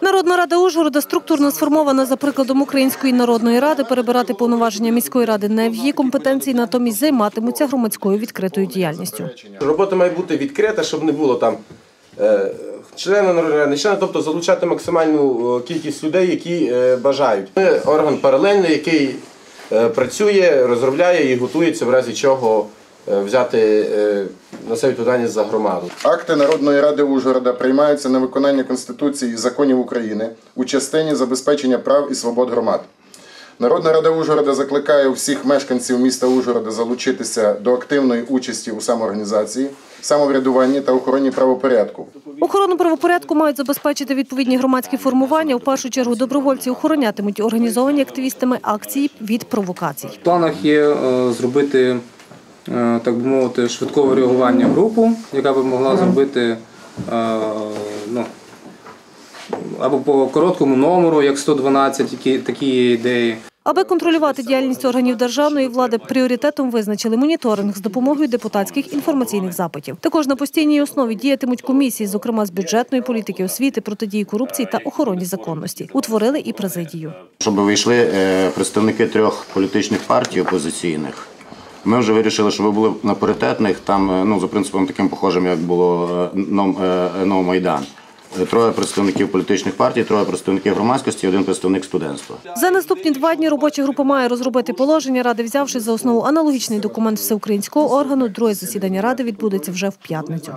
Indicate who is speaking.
Speaker 1: Народна рада Ужгорода структурно сформована за прикладом Української народної ради. Перебирати повноваження міської ради не в її компетенції, натомість займатимуться громадською відкритою діяльністю.
Speaker 2: Робота має бути відкрита, щоб не було там е, члена народної ради, не члена, тобто залучати максимальну е, кількість людей, які е, бажають. Ми орган паралельний, який працює, розробляє і готується в разі чого взяти е, на себе відповідальність за громаду.
Speaker 3: Акти Народної ради Ужгорода приймаються на виконання Конституції і законів України у частині забезпечення прав і свобод громад. Народна рада Ужгорода закликає всіх мешканців міста Ужгорода залучитися до активної участі у самоорганізації, самоврядуванні та охороні правопорядку.
Speaker 1: Охорону правопорядку мають забезпечити відповідні громадські формування. В першу чергу добровольці охоронятимуть організовані активістами акції від провокацій.
Speaker 4: В планах є е, зробити, так би мовити, швидкого реагування групу, яка би могла зробити е, ну, або по короткому номеру, як 112, які, такі є ідеї.
Speaker 1: Аби контролювати діяльність органів державної влади, пріоритетом визначили моніторинг з допомогою депутатських інформаційних запитів. Також на постійній основі діятимуть комісії, зокрема з бюджетної політики, освіти, протидії корупції та охороні законності. Утворили і президію.
Speaker 5: щоб вийшли е, представники трьох політичних партій опозиційних. Ми вже вирішили, що ви були на паритетних, там е, ну, за принципом таким похожим, як було Новомайдан. «Ном- е, «Нов Майдан. Е, Троє представників політичних партій, троє представників громадськості, один представник студентства.
Speaker 1: За наступні два дні робоча група має розробити положення ради, взявши за основу аналогічний документ всеукраїнського органу. Друге засідання ради відбудеться вже в п'ятницю.